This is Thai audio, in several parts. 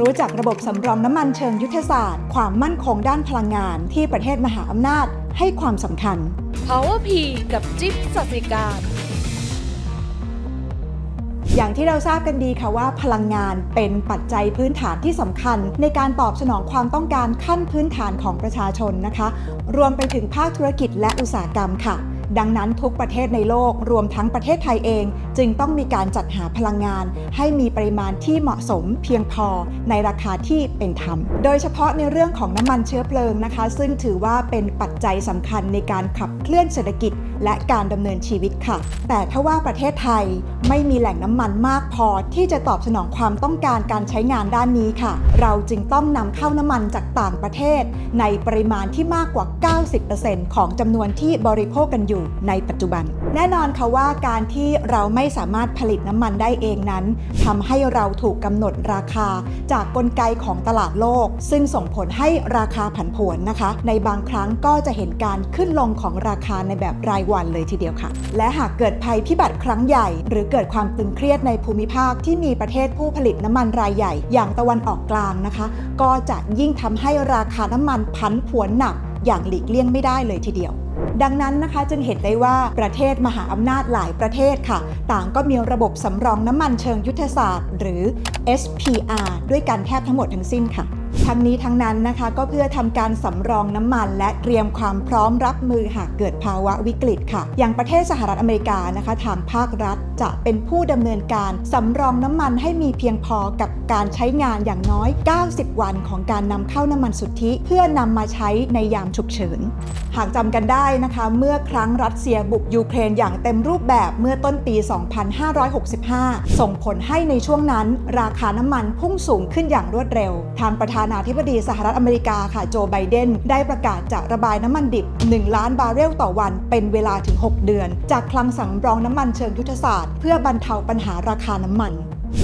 รู้จักระบบสำรองน้ำมันเชิงยุทธศาสตร์ ความมั่นคงด้านพลังงานที่ประเทศมหาอำนาจให้ความสำคัญ Power P กับจิ๊บสัสิการอย่างที่เราทราบกันดีค่ะว่าพลังงานเป็นปัจจัยพื้นฐานที่สำคัญ ในการตอบสนองความต้องการขั้นพื้นฐานของประชาชนนะคะ รวมไปถึงภาคธุรกิจและอุตสาหกรรมค่ะ ดังนั้นทุกประเทศในโลกรวมทั้งประเทศไทยเอง จึงต้องมีการจัดหาพลังงาน ให้มีปริมาณที่เหมาะสมเพียงพอในราคาที่เป็นธรรม โดยเฉพาะในเรื่องของน้ำมันเชื้อเพลิงนะคะ ซึ่งถือว่าเป็นปัจจัยสำคัญในการขับเคลื่อนเศรษฐกิจ และการดำเนินชีวิตค่ะ แต่ถ้าว่าประเทศไทยไม่มีแหล่งน้ำมันมากพอที่จะตอบสนองความต้องการการใช้งานด้านนี้ค่ะ เราจึงต้องนำเข้าน้ำมันจากต่างประเทศ ในปริมาณที่มากกว่า 90%ของจำนวนที่บริโภคกันอยู่ในปัจจุบัน แน่นอนค่ะว่าการที่เราไม่ไม่สามารถผลิตน้ำมันได้เองนั้นทำให้เราถูกกำหนดราคา จากกลไกของตลาดโลก ซึ่งส่งผลให้ราคาผันผวนนะคะ ในบางครั้งก็จะเห็นการขึ้นลงของราคาในแบบรายวันเลยทีเดียวค่ะ และหากเกิดภัยพิบัติครั้งใหญ่ หรือเกิดความตึงเครียดในภูมิภาคที่มีประเทศผู้ผลิตน้ำมันรายใหญ่ อย่างตะวันออกกลางนะคะ ก็จะยิ่งทำให้ราคาน้ำมันพันผวนหนักอย่างหลีกเลี่ยงไม่ได้เลยทีเดียว ดังนั้นนะคะจึงเห็นได้ว่าประเทศมหาอำนาจหลายประเทศค่ะ ต่างก็มีระบบสำรองน้ำมันเชิงยุทธศาสตร์ หรือ SPR ด้วยกันแทบทั้งหมดทั้งสิ้นค่ะ ทั้งนี้ทั้งนั้นนะคะก็เพื่อทำการสำรองน้ำมัน และเตรียมความพร้อมรับมือหากเกิดภาวะวิกฤตค่ะ อย่างประเทศสหรัฐอเมริกานะคะทางภาครัฐจะเป็นผู้ดำเนินการสำรองน้ำมันให้มีเพียงพอกับการใช้งานอย่างน้อย 90 วันของการนำเข้าน้ำมันสุทธิ เพื่อนำมาใช้ในยามฉุกเฉิน หากจำกันได้นะคะ เมื่อครั้งรัสเซียบุกยูเครนอย่างเต็มรูปแบบเมื่อต้นปี 2565 ส่งผลให้ในช่วงนั้น ราคาน้ำมันพุ่งสูงขึ้นอย่างรวดเร็ว ทางประธานประธานาธิบดีสหรัฐอเมริกาค่ะโจไบเดนได้ประกาศจะระบายน้ำมันดิบ 1 ล้านบาร์เรลต่อวัน เป็นเวลาถึง 6 เดือน จากคลังสำรองน้ำมันเชิงยุทธศาสตร์ เพื่อบรรเทาปัญหาราคาน้ำมัน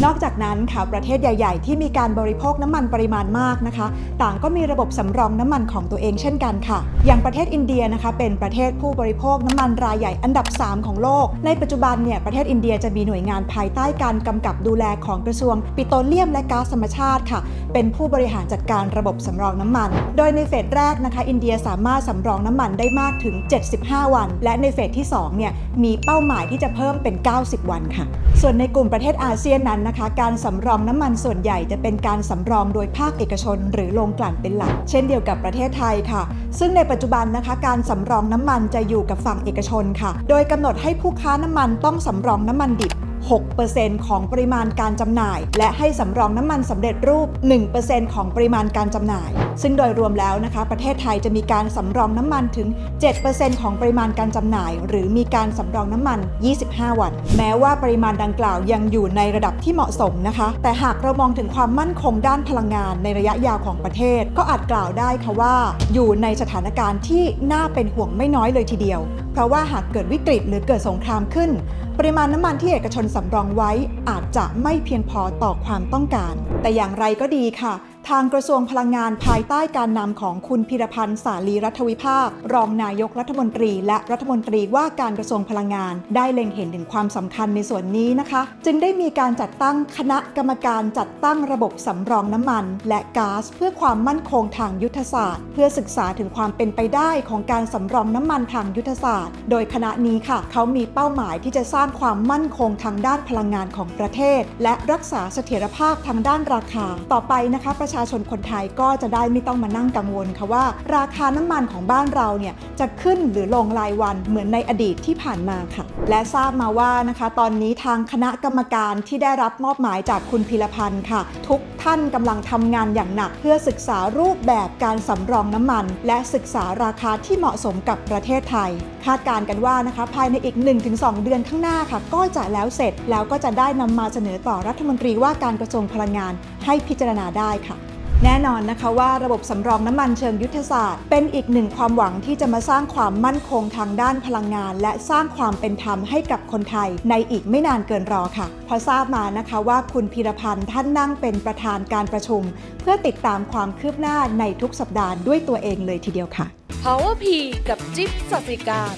นอกจากนั้นค่ะประเทศใหญ่ ๆ ที่มีการบริโภคน้ำมันปริมาณมากนะคะ ต่างก็มีระบบสำรองน้ำมันของตัวเองเช่นกันค่ะ อย่างประเทศอินเดียนะคะเป็นประเทศผู้บริโภคน้ำมันรายใหญ่อันดับ 3 ของโลก ในปัจจุบันเนี่ยประเทศอินเดียจะมีหน่วยงานภายใต้การกำกับดูแลของกระทรวง ปิโตรเลียมและก๊าซธรรมชาติค่ะ เป็นผู้บริหารจัดการระบบสำรองน้ำมัน โดยในเฟสแรกนะคะ อินเดียสามารถสำรองน้ำมันได้มากถึง 75 วัน และในเฟสที่2เนี่ยมีเป้าหมายที่จะเพิ่มเป็น 90 วันค่ะ ส่วนในกลุ่มประเทศอาเซียนนั้นนะคะ การสำรองน้ำมันส่วนใหญ่จะเป็นการสำรองโดยภาคเอกชน หรือโรงกลั่นเป็นหลัก เช่นเดียวกับประเทศไทยค่ะ ซึ่งในปัจจุบันนะคะการสำรองน้ำมันจะอยู่กับฝั่งเอกชนค่ะ โดยกำหนดให้ผู้ค้าน้ำมันต้องสำรองน้ำมันดิบ 6%ของปริมาณการจำหน่าย และให้สำรองน้ำมันสำเร็จรูป 1%ของปริมาณการจำหน่าย ซึ่งโดยรวมแล้วนะคะ ประเทศไทยจะมีการสำรองน้ำมันถึง 7%ของปริมาณการจำหน่าย หรือมีการสำรองน้ำมัน 25 วัน แม้ว่าปริมาณดังกล่าวยังอยู่ในระดับที่เหมาะสมนะคะ แต่หากเรามองถึงความมั่นคงด้านพลังงานในระยะยาวของประเทศ ก็อาจกล่าวได้ค่ะว่า อยู่ในสถานการณ์ที่น่าเป็นห่วงไม่น้อยเลยทีเดียว เพราะว่าหากเกิดวิกฤตหรือเกิดสงครามขึ้น ปริมาณน้ำมันที่เอกชนสำรองไว้อาจจะไม่เพียงพอต่อความต้องการ แต่อย่างไรก็ดีค่ะ ทางกระทรวงพลังงานภายใต้การนำของคุณพิรพันธ์สาลีรัฐวิภาค รองนายกรัฐมนตรี และรัฐมนตรีว่าการกระทรวงพลังงาน ได้เล็งเห็นถึงความสำคัญในส่วนนี้นะคะ จึงได้มีการจัดตั้งคณะกรรมการจัดตั้งระบบสำรองน้ำมัน และก๊าซเพื่อความมั่นคงทางยุทธศาสตร์ เพื่อศึกษาถึงความเป็นไปได้ของการสำรองน้ำมันทางยุทธศาสตร์ โดยคณะนี้ค่ะ เขามีเป้าหมายที่จะสร้างความมั่นคงทางด้านพลังงานของประเทศ และรักษาเสถียรภาพทางด้านราคา ต่อไปนะคะประชาชนคนไทยก็จะได้ไม่ต้องมานั่งกังวลค่ะว่า ราคาน้ำมันของบ้านเราเนี่ยจะขึ้นหรือลงรายวันเหมือนในอดีตที่ผ่านมาค่ะ และทราบมาว่านะคะ ตอนนี้ทางคณะกรรมการที่ได้รับมอบหมายจากคุณพิรพันธ์ค่ะ ทุกท่านกำลังทำงานอย่างหนัก เพื่อศึกษารูปแบบการสำรองน้ำมัน และศึกษาราคาที่เหมาะสมกับประเทศไทย คาดการณ์กันว่านะคะ ภายในอีก 1-2 เดือนข้างหน้าค่ะ ก็จะแล้วเสร็จแล้วก็จะได้นำมาเสนอต่อรัฐมนตรีว่าการกระทรวงพลังงานให้พิจารณาได้ค่ะ แน่นอนนะคะว่าระบบสำรองน้ำมันเชิงยุทธศาสตร์ เป็นอีกหนึ่งความหวังที่จะมาสร้างความมั่นคงทางด้านพลังงาน และสร้างความเป็นธรรมให้กับคนไทย ในอีกไม่นานเกินรอค่ะเพอทราบมานะคะว่าคุณพีรพันธ์ท่านนั่งเป็นประธานการประชุม เพื่อติดตามความคืบหน้าในทุกสัปดาห์ด้วยตัวเองเลยทีเดียวค่ะ Power P กับจิ๊บสัสิการ